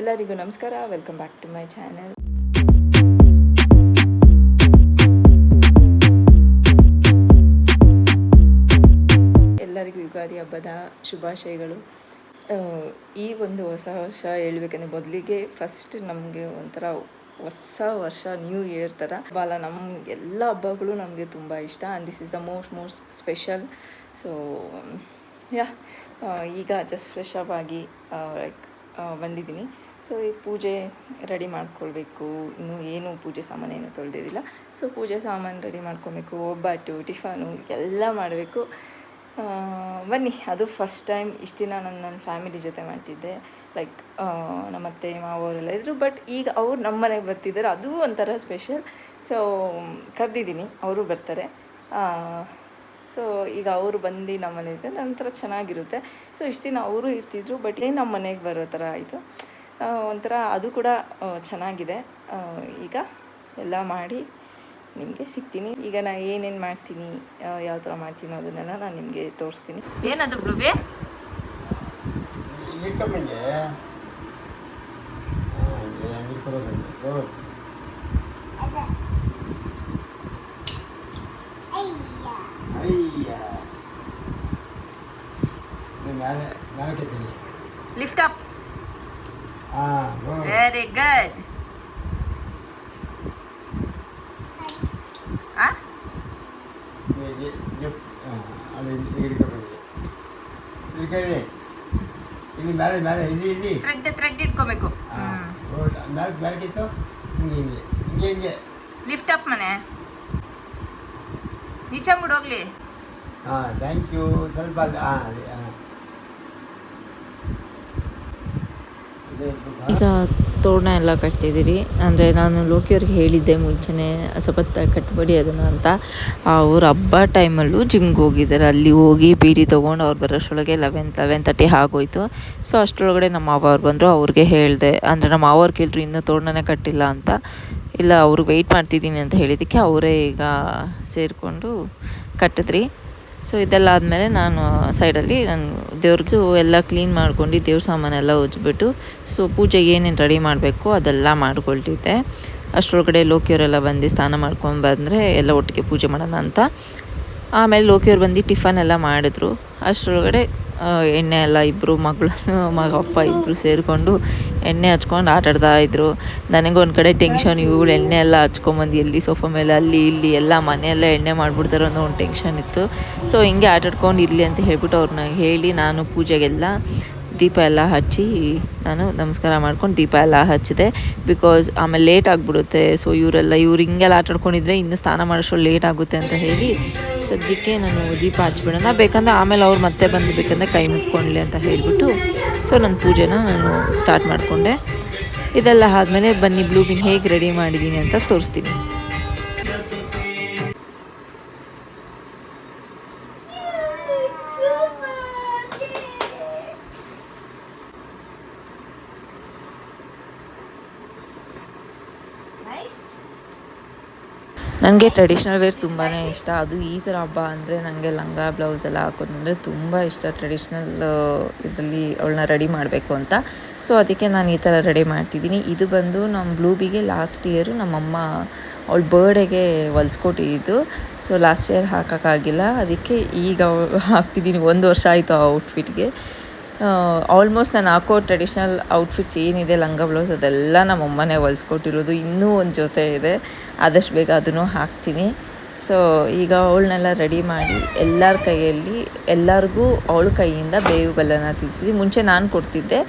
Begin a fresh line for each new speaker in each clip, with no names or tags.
ಎಲ್ಲರಿಗೂ ನಮಸ್ಕಾರ. Welcome back to my channel ಎಲ್ಲರಿಗೂ ಯುಗಾದಿ ಹಬ್ಬದ ಶುಭಾಶಯಗಳು. ಈ ಒಂದು ಹೊಸ ವರ್ಷ ಹೇಳ್ಬೇಕಂದ್ರೆ ಮೊದಲಿಗೆ ಫಸ್ಟ್ ನಮಗೆ ಒಂಥರ ಹೊಸ ವರ್ಷ ನ್ಯೂ ಇಯರ್ ಥರ. ಬಾಲ ನಮ್ಮ ಎಲ್ಲ ಹಬ್ಬಗಳು ನಮಗೆ ತುಂಬ ಇಷ್ಟ. And this is the most most special so yeah ಈಗ ಜಸ್ಟ್ ಫ್ರೆಶ್ ಅಪ್ ಆಗಿ ಲೈಕ್ ಬಂದಿದ್ದೀನಿ. ಸೊ ಈಗ ಪೂಜೆ ರೆಡಿ ಮಾಡ್ಕೊಳ್ಬೇಕು. ಇನ್ನು ಏನು ಪೂಜೆ ಸಾಮಾನು ಏನು ತೊಳೆದಿರಲಿಲ್ಲ. ಸೊ ಪೂಜೆ ಸಾಮಾನು ರೆಡಿ ಮಾಡ್ಕೊಬೇಕು. ಒಬ್ಬಟ್ಟು, ಟಿಫನು, ಎಲ್ಲ ಮಾಡಬೇಕು. ಬನ್ನಿ. ಅದು ಫಸ್ಟ್ ಟೈಮ್ ಇಷ್ಟು ದಿನ ನಾನು ನನ್ನ ಫ್ಯಾಮಿಲಿ ಜೊತೆ ಮಾಡ್ತಿದ್ದೆ. ಲೈಕ್ ನಮ್ಮ ಅತ್ತೆ, ಮಾವರೆಲ್ಲ ಇದ್ದರು ಬಟ್ ಈಗ ಅವ್ರು ನಮ್ಮ ಮನೆಗೆ ಬರ್ತಿದ್ದಾರೆ. ಅದು ಒಂಥರ ಸ್ಪೆಷಲ್ ಸೊ ಕರೆದಿದ್ದೀನಿ. ಅವರು ಬರ್ತಾರೆ. ಸೊ ಈಗ ಅವರು ಬಂದು ನಮ್ಮ ಮನೆಗೆ ನಂತರ ಚೆನ್ನಾಗಿರುತ್ತೆ ಸೊ ಇಷ್ಟು ದಿನ ಅವರು ಇರ್ತಿದ್ರು ಬಟ್ ಏನು ನಮ್ಮ ಮನೆಗೆ ಬರೋ ಥರ ಆಯಿತು ಒಂಥರ ಅದು ಕೂಡ ಚೆನ್ನಾಗಿದೆ ಈಗ ಎಲ್ಲ ಮಾಡಿ ನಿಮಗೆ ಸಿಗ್ತೀನಿ ಈಗ ನಾ ಏನೇನು ಮಾಡ್ತೀನಿ ಯಾವ ಥರ ಮಾಡ್ತೀನಿ ಅದನ್ನೆಲ್ಲ ನಾನು ನಿಮಗೆ ತೋರಿಸ್ತೀನಿ ಏನದು ಬ್ಲೂಬೆ
ಇಳ್ಕೊಂಬಂಗೆ ಇಳ್ಕೊಬೇಕು ಅಯ್ಯ ನೀವು ಮೇಲೆ ಮೇಲೆ ಕೆತ್ತೀನಿ
ಲಿಫ್ಟ್ ಅಪ್ ವೆರಿ ಗುಡ್
ಇಲ್ಲಿ ಮೇಲೆ ಮೇಲೆ ಇಲ್ಲಿ ಇಲ್ಲಿ.
ಥ್ರೆಡ್ ಥ್ರೆಡ್ ಇಟ್ಕೋಬೇಕು.
ಮೇಲೆ ಮೇಲೆ ಕಿತ್ತು ಹಿಂಗೆ ಹಿಂಗೆ. ಹಿಂಗೆ
ಲಿಫ್ಟ್ ಅಪ್ ಮನೆ. ನೀಚೆ ಮುಡೋಗ್ಲಿ
ಹಾಂ ಥ್ಯಾಂಕ್ ಯು ಸ್ವಲ್ಪ ಹಾಂ
ಈಗ ತೋರಣ ಎಲ್ಲ ಕಟ್ತಿದ್ದೀರಿ. ಅಂದರೆ ನಾನು ಲೋಕಿಯವ್ರಿಗೆ ಹೇಳಿದ್ದೆ ಮುಂಚೆನೇ ಸ್ವಲ್ಪ ಕಟ್ಬಿಡಿ ಅದನ್ನು ಅಂತ. ಅವ್ರು ಹಬ್ಬ ಟೈಮಲ್ಲೂ ಜಿಮ್ಗೆ ಹೋಗಿದ್ದಾರೆ ಅಲ್ಲಿ ಹೋಗಿ ಬೀಡಿ ತೊಗೊಂಡು ಅವ್ರು ಬರೋಷ್ಟರೊಳಗೆ ಲೆವೆನ್ ಲೆವೆನ್ ತರ್ಟಿ ಆಗೋಯ್ತು ಸೊ ಅಷ್ಟರೊಳಗಡೆ ನಮ್ಮ ಮಾವ ಅವ್ರು ಬಂದರು, ಅವ್ರಿಗೆ ಹೇಳಿದೆ. ಅಂದರೆ ನಮ್ಮ ಮಾವವ್ರು ಕೇಳಿದ್ರು ಇನ್ನೂ ತೋರಣನೇ ಕಟ್ಟಿಲ್ಲ ಅಂತ. ಇಲ್ಲ ಅವ್ರಿಗೆ ವೆಯ್ಟ್ ಮಾಡ್ತಿದ್ದೀನಿ ಅಂತ ಹೇಳಿದ್ದಕ್ಕೆ ಅವರೇ ಈಗ ಸೇರಿಕೊಂಡು ಕಟ್ಟಿದ್ರಿ. ಸೊ ಇದೆಲ್ಲ ಆದಮೇಲೆ ನಾನು ಸೈಡಲ್ಲಿ ನಾನು ದೇವ್ರದ್ದು ಎಲ್ಲ ಕ್ಲೀನ್ ಮಾಡ್ಕೊಂಡು ದೇವ್ರ ಸಾಮಾನೆಲ್ಲ ಉಜ್ಬಿಟ್ಟು ಸೊ ಪೂಜೆಗೆ ಏನೇನು ರೆಡಿ ಮಾಡಬೇಕು ಅದೆಲ್ಲ ಮಾಡ್ಕೊಳ್ತಿದ್ದೆ. ಅಷ್ಟರೊಳಗಡೆ ಲೋಕಿಯವರೆಲ್ಲ ಬಂದು ಸ್ನಾನ ಮಾಡ್ಕೊಂಡು ಬಂದರೆ ಎಲ್ಲ ಒಟ್ಟಿಗೆ ಪೂಜೆ ಮಾಡೋಣ ಅಂತ. ಆಮೇಲೆ ಲೋಕಿಯವ್ರು ಬಂದು ಟಿಫನ್ ಎಲ್ಲ ಮಾಡಿದ್ರು. ಅಷ್ಟರೊಳಗಡೆ ಎಣ್ಣೆ ಎಲ್ಲ ಇಬ್ಬರು ಮಗಳು ಮಗ, ಅಪ್ಪ ಇಬ್ಬರು ಸೇರಿಕೊಂಡು ಎಣ್ಣೆ ಹಚ್ಕೊಂಡು ಆಟ ಆಡ್ತಾ ಇದ್ರು. ನನಗೊಂದು ಕಡೆ ಟೆನ್ಷನ್ ಇವಳು ಎಣ್ಣೆ ಎಲ್ಲ ಹಚ್ಕೊಂಬಂದು ಎಲ್ಲಿ ಸೋಫಾ ಮೇಲೆ, ಅಲ್ಲಿ ಇಲ್ಲಿ ಎಲ್ಲ ಮನೆಯೆಲ್ಲ ಎಣ್ಣೆ ಮಾಡಿಬಿಡ್ತಾರೋ ಅನ್ನೋ ಒಂದು ಟೆನ್ಷನ್ ಇತ್ತು. ಸೊ ಹಿಂಗೆ ಆಟಾಡ್ಕೊಂಡು ಇರಲಿ ಅಂತ ಹೇಳ್ಬಿಟ್ಟು ಅವ್ರನ್ನ ಹೇಳಿ ನಾನು ಪೂಜೆಗೆಲ್ಲ ದೀಪ ಎಲ್ಲ ಹಚ್ಚಿ ನಾನು ನಮಸ್ಕಾರ ಮಾಡ್ಕೊಂಡು ದೀಪ ಎಲ್ಲ ಹಚ್ಚಿದೆ. ಬಿಕಾಸ್ ಆಮೇಲೆ ಲೇಟ್ ಆಗಿಬಿಡುತ್ತೆ. ಸೊ ಇವರೆಲ್ಲ ಇವ್ರು ಹಿಂಗೆಲ್ಲ ಆಟಾಡ್ಕೊಂಡಿದ್ರೆ ಇನ್ನು ಸ್ನಾನ ಮಾಡೋಷ್ಟು ಲೇಟ್ ಆಗುತ್ತೆ ಅಂತ ಹೇಳಿ ಸದ್ಯಕ್ಕೆ ನಾನು ದೀಪ ಹಚ್ಬಿಡೋಣ. ಬೇಕಂದ್ರೆ ಆಮೇಲೆ ಅವ್ರು ಮತ್ತೆ ಬಂದು ಬೇಕಂದ್ರೆ ಕೈ ಮುಟ್ಕೊಳ್ಳಿ ಅಂತ ಹೇಳಿಬಿಟ್ಟು ಸೊ ನನ್ನ ಪೂಜೆನ ನಾನು ಸ್ಟಾರ್ಟ್ ಮಾಡಿಕೊಂಡೆ. ಇದೆಲ್ಲ ಆದಮೇಲೆ ಬನ್ನಿ, ಬ್ಲೂಬಿನ್ ಹೇಗೆ ರೆಡಿ ಮಾಡಿದ್ದೀನಿ ಅಂತ ತೋರಿಸ್ತೀನಿ. ನನಗೆ ಟ್ರೆಡಿಷ್ನಲ್ ವೇರ್ ತುಂಬಾ ಇಷ್ಟ. ಅದು ಈ ಥರ ಹಬ್ಬ ಅಂದರೆ ನನಗೆ ಲಂಗ ಬ್ಲೌಸ್ ಎಲ್ಲ ಹಾಕೋದಂದರೆ ತುಂಬ ಇಷ್ಟ. ಟ್ರೆಡಿಷ್ನಲ್ ಇದರಲ್ಲಿ ಅವಳನ್ನ ರೆಡಿ ಮಾಡಬೇಕು ಅಂತ. ಸೊ ಅದಕ್ಕೆ ನಾನು ಈ ಥರ ರೆಡಿ ಮಾಡ್ತಿದ್ದೀನಿ. ಇದು ಬಂದು ನಮ್ಮ ಬ್ಲೂಬಿಗೆ ಲಾಸ್ಟ್ ಇಯರು ನಮ್ಮಮ್ಮ ಅವಳ ಬರ್ಡೇಗೆ ಹೊಲ್ಸ್ಕೊಟ್ಟಿದ್ದು. ಸೊ ಲಾಸ್ಟ್ ಇಯರ್ ಹಾಕೋಕ್ಕಾಗಿಲ್ಲ. ಅದಕ್ಕೆ ಈಗ ಹಾಕ್ತಿದ್ದೀನಿ. ಒಂದು ವರ್ಷ ಆಯಿತು ಆ ಔಟ್ಫಿಟ್ಗೆ ಆಲ್ಮೋಸ್ಟ್ ನಾನು ಹಾಕೋ ಟ್ರೆಡಿಷ್ನಲ್ ಔಟ್ಫಿಟ್ಸ್ ಏನಿದೆ ಲಂಗ ಬ್ಲೌಸ್ ಅದೆಲ್ಲ ನಮ್ಮ ಅಮ್ಮನೇ ಹೊಲ್ಸ್ಕೊಟ್ಟಿರೋದು ಇನ್ನೂ ಒಂದು ಜೊತೆ ಇದೆ. ಆದಷ್ಟು ಬೇಗ ಅದನ್ನು ಹಾಕ್ತೀನಿ. ಸೊ ಈಗ ಅವಳನ್ನೆಲ್ಲ ರೆಡಿ ಮಾಡಿ ಎಲ್ಲರ ಕೈಯಲ್ಲಿ ಎಲ್ಲರಿಗೂ ಅವಳ ಕೈಯಿಂದ ಬೇವು ಬೆಲ್ಲನ ತಿನ್ನಿಸಿದ್ವಿ ಮುಂಚೆ ನಾನು ಕೊಡ್ತಿದ್ದೆ.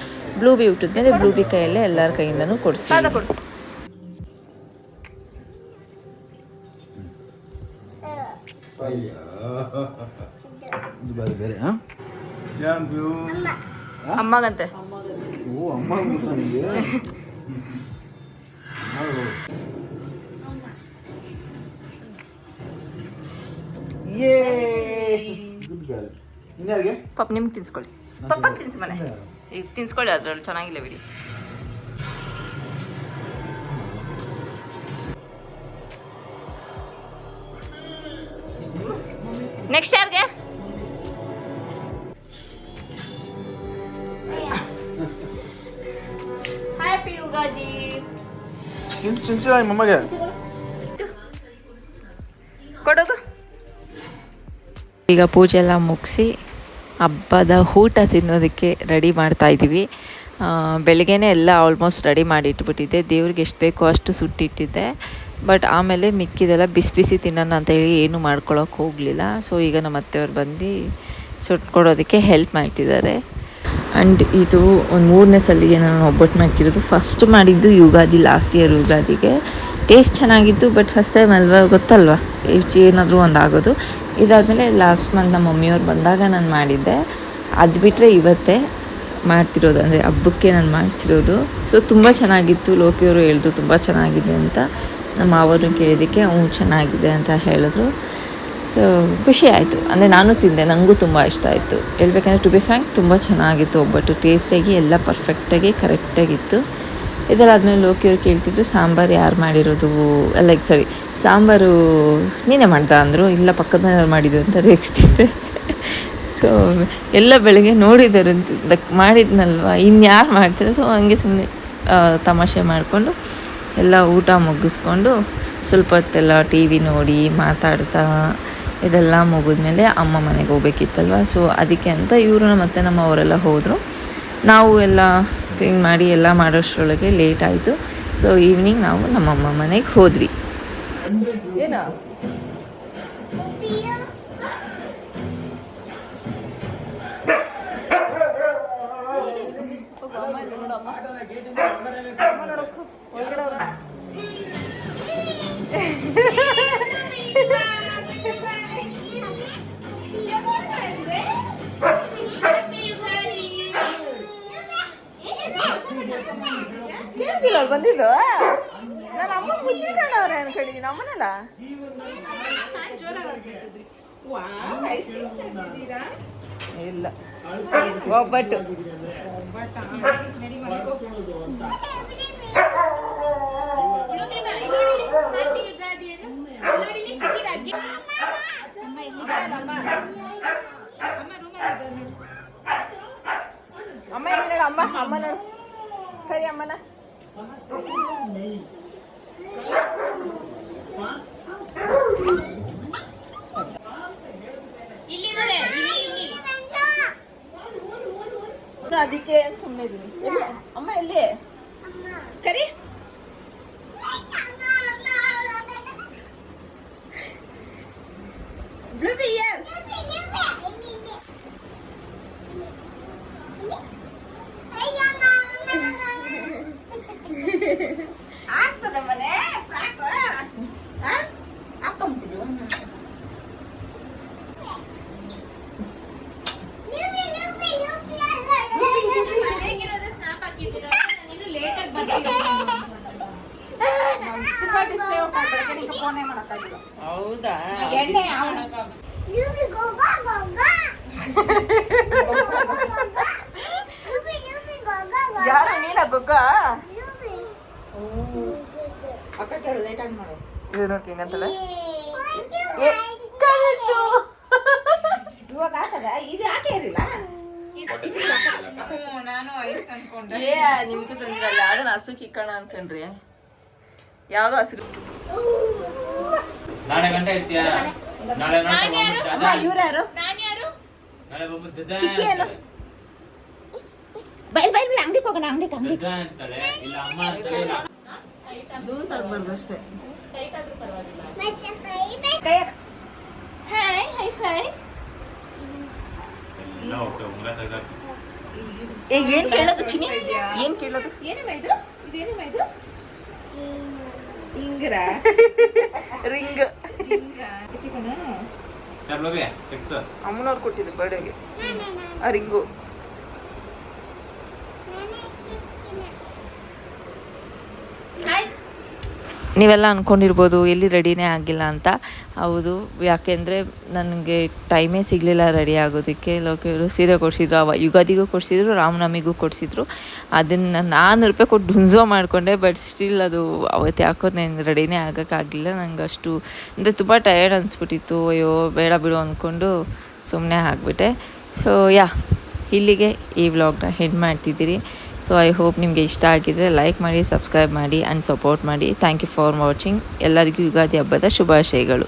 ಬ್ಲೂ ಬಿ ಹುಟ್ಟಿದ್ಮೇಲೆ ಬ್ಲೂ ಬಿ ಕೈಯಲ್ಲೇ ಎಲ್ಲರ ಕೈಯಿಂದನೂ ಕೊಡಿಸ್ತೀನಿ.
ಬೇರೆ
ಅಮ್ಮಗಂತೆ
ಓ ಅಮ್ಮ ಗೊತ್ತಾ ನಿಮಗೆ ಯೇ ಗುಡ್ ಗರ್ಲ್ ಇನ್ಯಾರಿಗೆ
ಪಾಪ ನಿಮ್ಗೆ ತಿನ್ಸ್ಕೊಳ್ಳಿ ಪಪ್ಪ ತಿನ್ಸಿ ಮನೆ ಈಗ ತಿನ್ಸ್ಕೊಳ್ಳಿ ಅದ್ರಲ್ಲಿ ಚೆನ್ನಾಗಿಲ್ಲ ಬಿಡಿ ನೆಕ್ಸ್ಟ್ ಯಾರಿಗೆ
ನಿಮ್ಮ ಅಮ್ಮಗೆ?
ಕೊಡೋದು.
ಈಗ ಪೂಜೆ ಎಲ್ಲ ಮುಗಿಸಿ ಹಬ್ಬದ ಊಟ ತಿನ್ನೋದಕ್ಕೆ ರೆಡಿ ಮಾಡ್ತಾ ಇದ್ದೀವಿ. ಬೆಳಗ್ಗೆನೇ ಎಲ್ಲ ಆಲ್ಮೋಸ್ಟ್ ರೆಡಿ ಮಾಡಿ ಇಟ್ಬಿಟ್ಟಿದ್ದೆ. ದೇವ್ರಿಗೆ ಎಷ್ಟು ಬೇಕೋ ಅಷ್ಟು ಸುಟ್ಟಿಟ್ಟಿದ್ದೆ ಬಟ್ ಆಮೇಲೆ ಮಿಕ್ಕಿದೆಲ್ಲ ಬಿಸಿ ಬಿಸಿ ತಿನ್ನೋಣ ಅಂತ ಹೇಳಿ ಏನು ಮಾಡ್ಕೊಳಕ್ಕೆ ಹೋಗಲಿಲ್ಲ. ಸೊ ಈಗ ನಮ್ಮ ಅತ್ತೆಯವ್ರು ಬಂದು ಸುಟ್ಕೊಡೋದಕ್ಕೆ ಹೆಲ್ಪ್ ಮಾಡ್ತಿದ್ದಾರೆ. ಆ್ಯಂಡ್ ಇದು ಒಂದು ಮೂರನೇ ಸಲಿಗೆ ನಾನು ಒಬ್ಬಟ್ಟು ಮಾಡ್ತಿರೋದು. ಫಸ್ಟ್ ಮಾಡಿದ್ದು ಯುಗಾದಿ ಲಾಸ್ಟ್ ಇಯರ್ ಯುಗಾದಿಗೆ. ಟೇಸ್ಟ್ ಚೆನ್ನಾಗಿತ್ತು ಬಟ್ ಫಸ್ಟ್ ಟೈಮ್ ಅಲ್ವಾ ಗೊತ್ತಲ್ವಾ? ಏನಾದರೂ ಒಂದು ಆಗೋದು ಇದಾದಮೇಲೆ ಲಾಸ್ಟ್ ಮಂತ್ ನಮ್ಮ ಮಮ್ಮಿಯವ್ರು ಬಂದಾಗ ನಾನು ಮಾಡಿದ್ದೆ. ಅದು ಬಿಟ್ಟರೆ ಇವತ್ತೇ ಮಾಡ್ತಿರೋದು. ಅಂದರೆ ಹಬ್ಬಕ್ಕೆ ನಾನು ಮಾಡ್ತಿರೋದು. ಸೊ ತುಂಬ ಚೆನ್ನಾಗಿತ್ತು. ಲೋಕಿಯವರು ಹೇಳಿದ್ರು ತುಂಬ ಚೆನ್ನಾಗಿದೆ ಅಂತ. ನಮ್ಮ ಮಾವರು ಕೇಳಿದ್ದಕ್ಕೆ, ಹ್ಞೂ ಚೆನ್ನಾಗಿದೆ ಅಂತ ಹೇಳಿದ್ರು. ಸೊ ಖುಷಿ ಆಯಿತು. ಅಂದರೆ ನಾನು ತಿಂದೆ ನನಗೂ ತುಂಬ ಇಷ್ಟ ಆಯಿತು. ಹೇಳ್ಬೇಕಂದ್ರೆ ಟು ಬಿ ಫ್ರ್ಯಾಂಕ್ ತುಂಬ ಚೆನ್ನಾಗಿತ್ತು ಒಬ್ಬಟ್ಟು. ಟೇಸ್ಟಾಗಿ ಎಲ್ಲ ಪರ್ಫೆಕ್ಟಾಗಿ ಕರೆಕ್ಟಾಗಿತ್ತು ಇದೆಲ್ಲಾದ್ಮೇಲೆ ಲೋಕಿಯವ್ರು ಕೇಳ್ತಿದ್ರು, ಸಾಂಬಾರು ಯಾರು ಮಾಡಿರೋದು? ಲೈಕ್ ಸಾರಿ ಸಾಂಬಾರು ನೀನೇ ಮಾಡ್ದ? ಅಂದರು. ಇಲ್ಲ, ಪಕ್ಕದ ಮನೆಯವ್ರು ಮಾಡಿದ್ದು ಅಂತ ರೇಗಿಸ್ತಿದ್ದೆ. ಸೊ ಎಲ್ಲ ಬೆಳಗ್ಗೆ ನೋಡಿದ್ದಾರೆ ಲೈಕ್ ಮಾಡಿದ್ನಲ್ವ? ಇನ್ಯಾರು ಮಾಡ್ತಾರೆ? ಸೊ ಹಂಗೆ ಸುಮ್ಮನೆ ತಮಾಷೆ ಮಾಡಿಕೊಂಡು, ಎಲ್ಲ ಊಟ ಮುಗಿಸ್ಕೊಂಡು, ಸ್ವಲ್ಪ ಹೊತ್ತೆಲ್ಲ ಟಿ ವಿ ನೋಡಿ ಮಾತಾಡ್ತಾ ಇದೆಲ್ಲ ಮುಗಿದ್ಮೇಲೆ ಅಮ್ಮ ಮನೆಗೆ ಹೋಗ್ಬೇಕಿತ್ತಲ್ವ? ಸೊ ಅದಕ್ಕೆ ಅಂತ ಇವರು ಮತ್ತೆ ನಮ್ಮ ಅವರೆಲ್ಲ ಹೋದರು. ನಾವು ಎಲ್ಲ ಕ್ಲೀನ್ ಮಾಡಿ ಎಲ್ಲ ಮಾಡೋಷ್ಟರೊಳಗೆ ಲೇಟ್ ಆಯಿತು. ಸೊ ಈವ್ನಿಂಗ್ ನಾವು ನಮ್ಮಮ್ಮ ಮನೆಗೆ ಹೋದ್ವಿ.
ಏನು? ಅವ್ರು ಬಂದಿದ್ದು? ನನ್ನ ಅಮ್ಮ ಮುಚ್ಚಿಕೊಂಡ ಅವ್ರ ಏನ್ ಕಡೆಗೆ ನಮ್ಮನೆಲ್ಲ ಇಲ್ಲ. ಒಬ್ಬಟ್ಟು. ಅಮ್ಮ ಇಲ್ಲಿ ನೋಡು ಅಮ್ಮ ಅಮ್ಮ ನೋಡು ಕರಿ ಅಮ್ಮನ ಅದಕ್ಕೆ ಸುಮ್ಮನೆ ಇದೀನಿ ಅಮ್ಮ ಎಲ್ಲಿ? ಕರಿ. ಬ್ಲೂ ಇಯರ್ ತುಂಬಾ ಡಿಸ್ಪ್ಲೇ ಬೆಳಗ್ಗೆ ನಿಂಗೆ ಫೋನೇ ಮಾಡೋಕ್ಕಾಗಿಲ್ಲ
ಹೌದಾ?
ಎಣ್ಣೆ ಯಾರ ನೀನ ಗೊಗ್ಗ?
ಅಕ್ಕ ಕೇಳು ಲೇಟಾಗಿ ಮಾಡು.
ಇದು ನೋಡಿ ಹಿಂಗಂತಲ್ಲ ಎಕ್ಕದಿತ್ತು
ಇವಾಗ ಹಾಕದ ಇದು ಯಾಕೆ ಇರಲಿಲ್ಲ
ನಾನು ಐಸ್ ಅನ್ಕೊಂಡೆ
ಏ ನಿಮ್ಗೂ ತಂದಿರಲ್ಲ ಯಾವ್ದನ್ನ ಹಸು ಕಿಕ್ಕಣ ಅನ್ಕೊಂಡ್ರಿ. ಯಾವ್ದೋ ಹಸು
ನಾಳೆ ಗಂಟೆ ಇರ್ತೀಯಾ? ನಾಳೆ
ಇವ್ರು ಯಾರು?
ನಾಳೆ ಒಬ್ಬ ದದ
ಚಿಕ್ಕಿ ಏನು? ಬೈಲ್ ಬೈಲ್ ಬೈಲ್ ಅಂಗಡಿಗೆ ಹೋಗೋಣ ಅಂಗಡಿಗೆ ಅಂಗಡಿ
ದದ ಅಂತಾಳೆ. ಇಲ್ಲ ಅಮ್ಮ ಅಂತಾಳೆ. ಇಲ್ಲ
ದೂಸ ಆಗ್ಬಾರ್ದು ಅಷ್ಟೇ.
ಹಾಯ್ ಹೈ
ಹೋಗ್ತೇವೆ ಉಂಗ್ರ ತೆಗ್ದಾಕ
ಏನ್ ಕೇಳೋದು ಚಿನಿ ಏನ್ ಕೇಳೋದು?
ಏನಮ್ಮ ಇದು? ಇದೇನಮ್ಮ ಇದು? ಹಿಂಗ್ರ
ರಿಂಗ್
ಡಬ್ಲೋಬಿ ಫಿಕ್ಸ್
ಅಮ್ಮನವ್ರು ಕೊಟ್ಟಿದ್ದು ಬರ್ಡೇಗೆ ಆ ರಿಂಗು
ನೀವೆಲ್ಲ ಅಂದ್ಕೊಂಡಿರ್ಬೋದು ಎಲ್ಲಿ ರೆಡಿನೇ ಆಗಿಲ್ಲ ಅಂತ. ಹೌದು ಯಾಕೆಂದರೆ ನನಗೆ ಟೈಮೇ ಸಿಗಲಿಲ್ಲ ರೆಡಿ ಆಗೋದಕ್ಕೆ. ಲೋಕಿಯವರು ಸೀರೆ ಕೊಡಿಸಿದ್ರು, ಅವ ಯುಗಾದಿಗೂ ಕೊಡಿಸಿದ್ರು, ರಾಮನವಮಿಗೂ ಕೊಡಿಸಿದ್ರು. ಅದನ್ನು ನಾನ್ನೂರು ರೂಪಾಯಿ ಕೊಟ್ಟು ಹುಂಜೋ ಮಾಡಿಕೊಂಡೆ ಬಟ್ ಸ್ಟಿಲ್ ಅದು ಅವತ್ತು ಯಾಕೋ ನಾನು ರೆಡಿನೇ ಆಗೋಕ್ಕಾಗಲಿಲ್ಲ. ನಂಗೆ ಅಷ್ಟು, ಅಂದರೆ ತುಂಬ ಟಯರ್ಡ್ ಅನಿಸ್ಬಿಟ್ಟಿತ್ತು. ಅಯ್ಯೋ, ಬೇಡ ಬಿಡು ಅಂದ್ಕೊಂಡು ಸುಮ್ಮನೆ ಆಗಿಬಿಟ್ಟೆ. ಸೊ ಯಾ ಇಲ್ಲಿಗೆ ಈ ವ್ಲಾಗ್ನ ಹೆಂಡ್ ಮಾಡ್ತಿದ್ದೀರಿ. ಸೊ ಐ ಹೋಪ್ ನಿಮಗೆ ಇಷ್ಟ ಆಗಿದ್ರೆ ಲೈಕ್ ಮಾಡಿ ಸಬ್ಸ್ಕ್ರೈಬ್ ಮಾಡಿ ಆ್ಯಂಡ್ ಸಪೋರ್ಟ್ ಮಾಡಿ. ಥ್ಯಾಂಕ್ ಯು ಫಾರ್ ವಾಚಿಂಗ್ ಎಲ್ಲರಿಗೂ ಯುಗಾದಿ ಹಬ್ಬದ ಶುಭಾಶಯಗಳು.